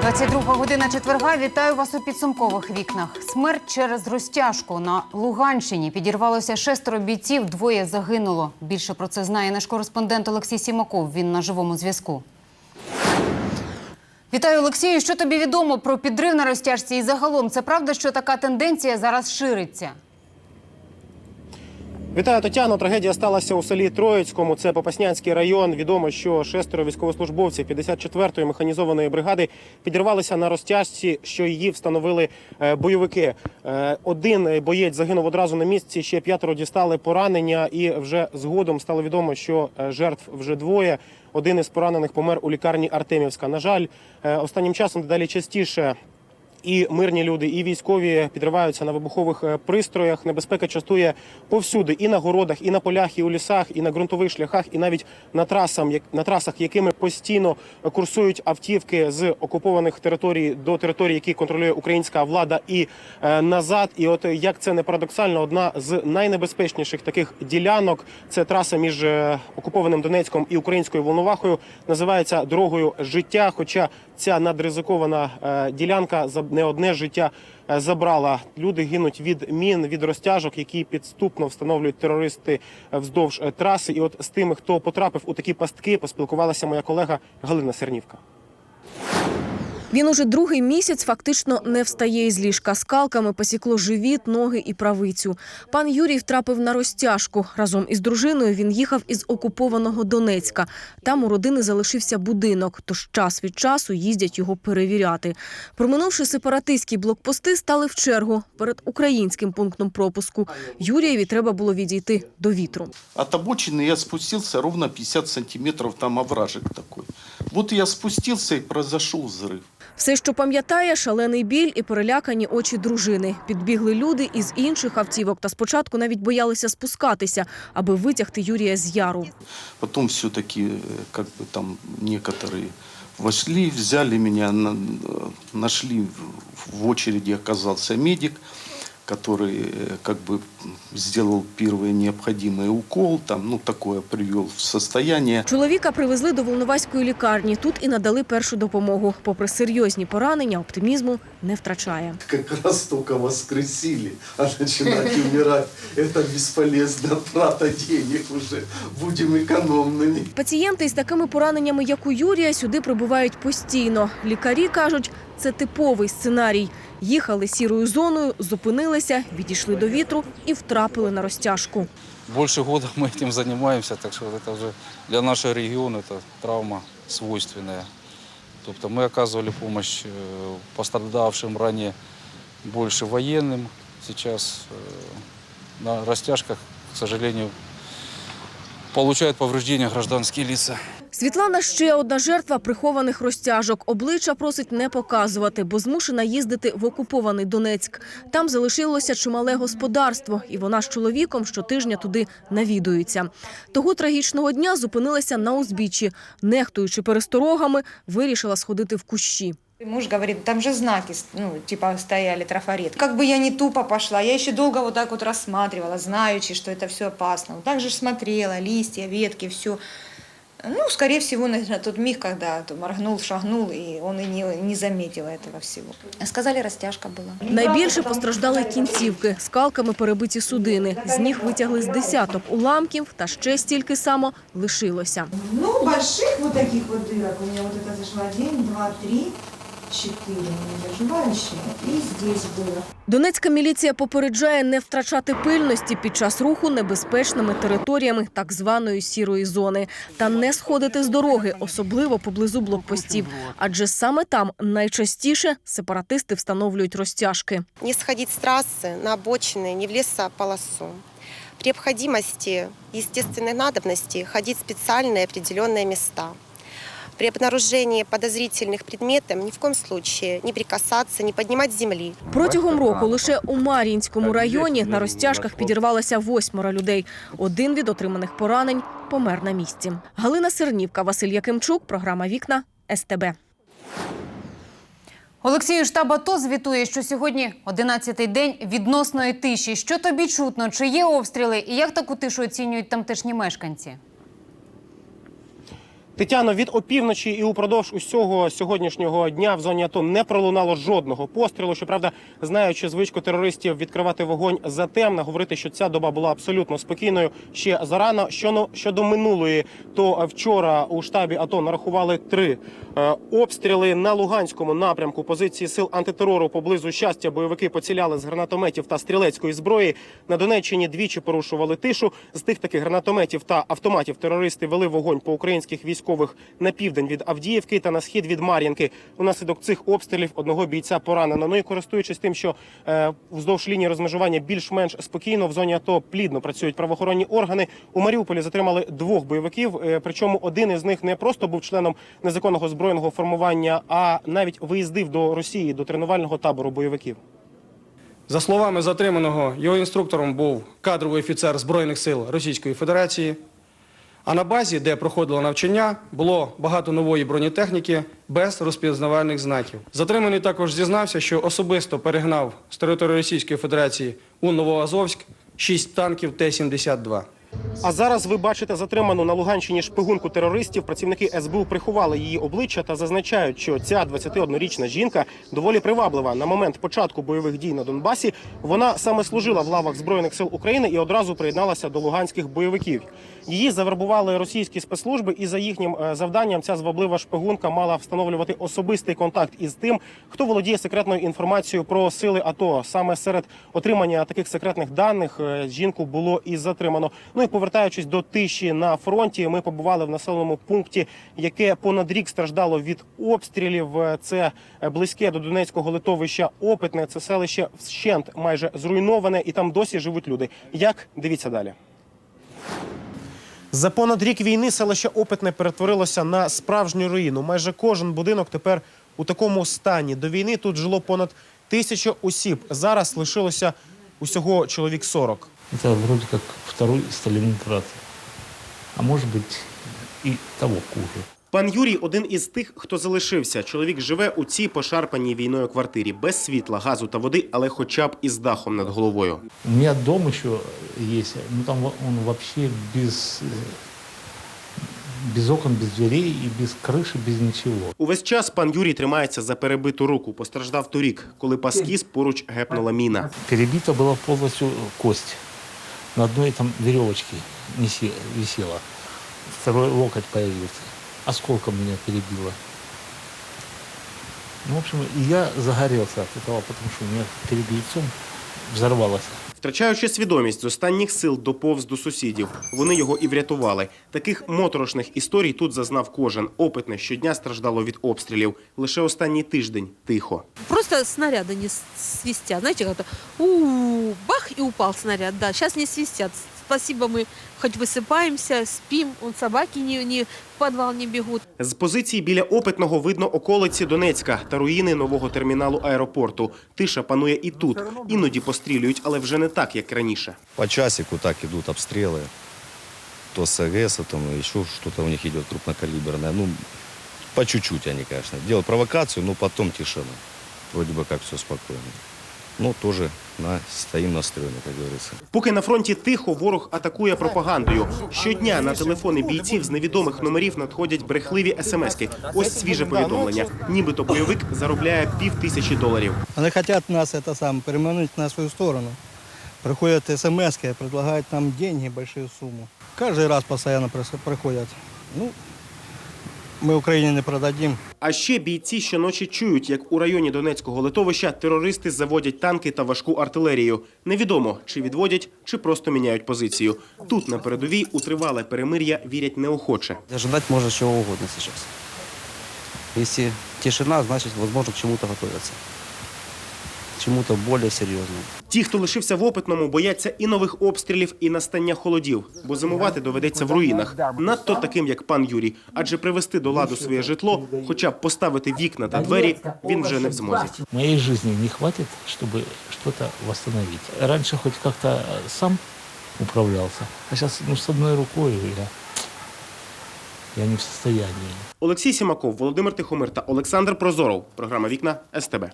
22 година четверга. Вітаю вас у підсумкових вікнах. Смерть через розтяжку на Луганщині підірвалося шестеро бійців. Двоє загинуло. Більше про це знає наш кореспондент Олексій Сімаков. Він на живому зв'язку. Вітаю, Олексію. Що тобі відомо про підрив на розтяжці? І загалом це правда, що така тенденція зараз шириться? Вітаю, Тетяно. Трагедія сталася у селі Троїцькому. Це Попаснянський район. Відомо, що шестеро військовослужбовців 54-ї механізованої бригади підірвалися на розтяжці, що її встановили е, бойовики. Е, Один боєць загинув одразу на місці. Ще п'ятеро дістали поранення, і вже згодом стало відомо, що е, жертв вже двоє. Один із поранених помер у лікарні Артемівська. На жаль, останнім часом дедалі частіше і мирні люди, і військові підриваються на вибухових е, пристроях. Небезпека частує повсюди, і на городах, і на полях, і у лісах, і на ґрунтових шляхах, і навіть на трасам, як- на трасах, якими постійно курсують автівки з окупованих територій до територій, які контролює українська влада, і е, назад. І от як це не парадоксально, одна з найнебезпечніших таких ділянок це траса між е, окупованим Донецьком і українською Волновахою. Називається дорогою життя. Хоча ця надризикована е, ділянка не одне життя е, забрала. Люди гинуть від мін, від розтяжок, які підступно встановлюють терористи вздовж е, траси. І от з тими, хто потрапив у такі пастки, поспілкувалася моя колега Галина Сернівка. Він уже другий місяць фактично не встає із ліжка. Скалками посікло живіт, ноги і правицю. Пан Юрій втрапив на розтяжку. Разом із дружиною він їхав із окупованого Донецька. Там у родини залишився будинок, тож час від часу їздять його перевіряти. Проминувши сепаратистські блокпости, стали в чергу перед українським пунктом пропуску. Юрієві треба було відійти до вітру. От обочины я спустился ровно 50 сантиметров, там овражек такой. Вот я спустился и произошел взрыв. Все, що пам'ятає, шалений біль і перелякані очі дружини. Підбігли люди із інших автівок та спочатку навіть боялися спускатися, аби витягти Юрія з яру. Потом все-таки э, как бы там некоторые вошли, взяли меня, на- э, нашли в- в очереди оказался медик, который э, как бы сделал первый необходимый укол, там, ну, такое привел в состояние. Чоловіка привезли до Волноваської лікарні. Тут і надали першу допомогу. Попри серйозні поранення, оптимізму не втрачає. Как раз только воскресили, а начинать умирать, это бесполезно, трата денег уже, будем экономными. Пацієнти із такими пораненнями, як у Юрія, сюди прибувають постійно. Лікарі кажуть, це типовий сценарій. Їхали сірою зоною, зупинилися, відійшли до вітру і втрапили на розтяжку. Больше года мы этим занимаемся, так что это уже для нашего региона это травма свойственная. Тобто мы оказывали помощь э, пострадавшим ранее больше военным. Сейчас э, на растяжках, к сожалению, получают повреждения гражданские лица. Світлана ще одна жертва прихованих розтяжок. Обличчя просить не показувати, бо змушена їздити в окупований Донецьк. Там залишилося чимале господарство, і вона з чоловіком щотижня туди навідується. Того трагічного дня зупинилася на узбіччі. Нехтуючи пересторогами, вирішила сходити в кущі. Муж говорит, там же знаки, ну, типа стояли, трафарет. Как бы я не тупо пошла, я еще долго вот так вот рассматривала, знаючи, что это все опасно. Вот так же ж смотрела, листья, ветки, все. Ну, скорее всего, наверное, тот миг, когда ты моргнул, шагнул, и он и не, не заметил этого всего. Сказали, растяжка была. Найбільше постраждали кінцівки, скалками перебиті судини. З них витягли з десяток уламків, та ще стільки само лишилося. Ну, больших вот таких вот дырок, у меня вот это зашло один, два, три, четыре, у меня заживающие, и здесь было. Донецька міліція попереджає не втрачати пильності під час руху небезпечними територіями так званої сірої зони та не сходити з дороги, особливо поблизу блокпостів. Адже саме там найчастіше сепаратисти встановлюють розтяжки. не сходить с трассы на обочины, не в лесополосу. При необходимости, естественной надобности ходить в специальные определенные места. При обнаружении подозрительных предметов ни в коем случае не прикасаться, не поднимать с земли. Протягом року лише у Мар'їнському районі на розтяжках підірвалося восьмеро людей. Один від отриманих поранень помер на місці. Галина Сернівка, Василь Якимчук, програма Вікна СТБ. Олексію штаб АТО звітує, що сьогодні 11-й день відносної тиші. Що тобі чутно? Чи є обстріли? І як таку тишу оцінюють тамтешні мешканці? Тетяно, від опівночі і упродовж усього сьогоднішнього дня в зоні АТО не пролунало жодного пострілу. Щоправда, знаючи звичку терористів відкривати вогонь затемно, говорити, що ця доба була абсолютно спокійною ще зарано. Щодо минулої, то вчора у штабі АТО нарахували три е, обстріли на Луганському напрямку. Позиції сил антитерору поблизу щастя бойовики поціляли з гранатометів та стрілецької зброї. На Донеччині двічі порушували тишу. З тих таких гранатометів та автоматів терористи вели вогонь по українських військових на південь від Авдіївки та на схід від Мар'їнки. Унаслідок цих обстрілів одного бійця поранено. Ну і користуючись тим, що е, вздовж лінії розмежування більш-менш спокійно в зоні АТО плідно працюють правоохоронні органи. У Маріуполі затримали двох бойовиків. е, причому один із них не просто був членом незаконного збройного формування, а навіть виїздив до Росії до тренувального табору бойовиків. За словами затриманого, його інструктором був кадровий офіцер Збройних сил Російської Федерації. А на базі, де проходило навчання, було багато нової бронетехніки без розпізнавальних знаків. Затриманий також зізнався, що особисто перегнав з території Російської Федерації у Новоазовськ 6 танків Т-72. А зараз ви бачите затриману на Луганщині шпигунку терористів. Працівники СБУ приховали її обличчя та зазначають, що ця 21-річна жінка доволі приваблива. На момент початку бойових дій на Донбасі вона саме служила в лавах збройних сил України і одразу приєдналася до луганських бойовиків. Її завербували російські спецслужби, і за їхнім е, завданням ця зваблива шпигунка мала встановлювати особистий контакт із тим, хто володіє секретною інформацією про сили АТО. Саме серед отримання таких секретних даних е, жінку було і затримано. Ну і повертаючись до тиші на фронті, ми побували в населеному пункті, яке понад рік страждало від обстрілів. Е, Це близьке до Донецького литовища Опитне. Це селище вщент майже зруйноване, і там досі живуть люди. Як дивіться далі. За понад рік війни селище Опитне перетворилося на справжню руїну. Майже кожен будинок тепер у такому стані. До війни тут жило понад тисячу осіб. Зараз лишилося усього чоловік 40. Це вроді як второй Сталінград, А може бути і того хуже. Пан Юрій один із тих, хто залишився. Чоловік живе у цій пошарпаній війною квартирі без світла, газу та води, але хоча б із дахом над головою. У меня дом еще есть, ну там во- он вообще без, э, без окон, без дверей и без крыши, без ничего. Увесь час пан Юрій тримається за перебиту руку. Постраждав торік, коли паскіз поруч гепнула міна. Перебита была полностью кость. На одной там веревочке неси- висела. Второй локоть появился. Осколком меня перебило. Ну, в общем, и я загорелся от этого, потому что у меня перед лицом взорвалось. Втрачаючи свідомість з останніх сил доповз до сусідів. Вони його і врятували. Таких моторошних історій тут зазнав кожен. Опитне щодня страждало від обстрілів. Лише останній тиждень тихо. Просто снаряды не с- свистят. Знаете, у бах и упал снаряд. Да, сейчас не свистят Спасибо, мы хоть высыпаемся, спим, он собаки не, не в подвал не бегут. З позиції біля опитного видно околиці Донецька та руїни нового терміналу аеропорту. Тиша панує і тут. Іноді пострілюють, але вже не так, як раніше. По часику так идут обстрелы. То с АГС, там еще что-то у них идет крупнокалиберное. Ну, по чуть-чуть они, конечно. Делают провокацию, но потом тишина. Вроде бы как все спокойно. Но тоже на, стоим на стрёме, как говорится. Поки на фронті тихо, ворог атакує пропагандою. Щодня на телефони бійців з невідомих номерів надходять брехливі смски. Ось свіже повідомлення. Нібито бойовик заробляє пів тисячі доларів. Вони хочуть нас это сам перемануть на свою сторону. Приходят смс, предлагают нам деньги, большую сумму. Каждый раз постоянно прос- приходят. Ну, мы Україні не продадим. А ще бійці щоночі чують, як у районі Донецького литовища терористи заводять танки та важку артилерію. Невідомо, чи відводять, чи просто міняють позицію. Тут на передовій у тривале перемир'я вірять неохоче. Ожидать може чого угодно зараз. Якщо тишина, значить можливо, к чому-то готовятся. К чему-то более серьезному. Ті, хто лишився в опитному, бояться і нових обстрілів, і настання холодів, бо зимувати доведеться в руїнах. Надто таким, як пан Юрій. Адже привести до ладу своє житло, хоча б поставити вікна та двері, він вже не в змозі. Моей жизни не хватит, чтобы что-то восстановить. Раньше хоть как-то э, сам управлялся, а сейчас ну, с одной рукой я, я не в состоянии. Олексій Сімаков, Володимир Тихомир та Олександр Прозоров. Програма Вікна СТБ.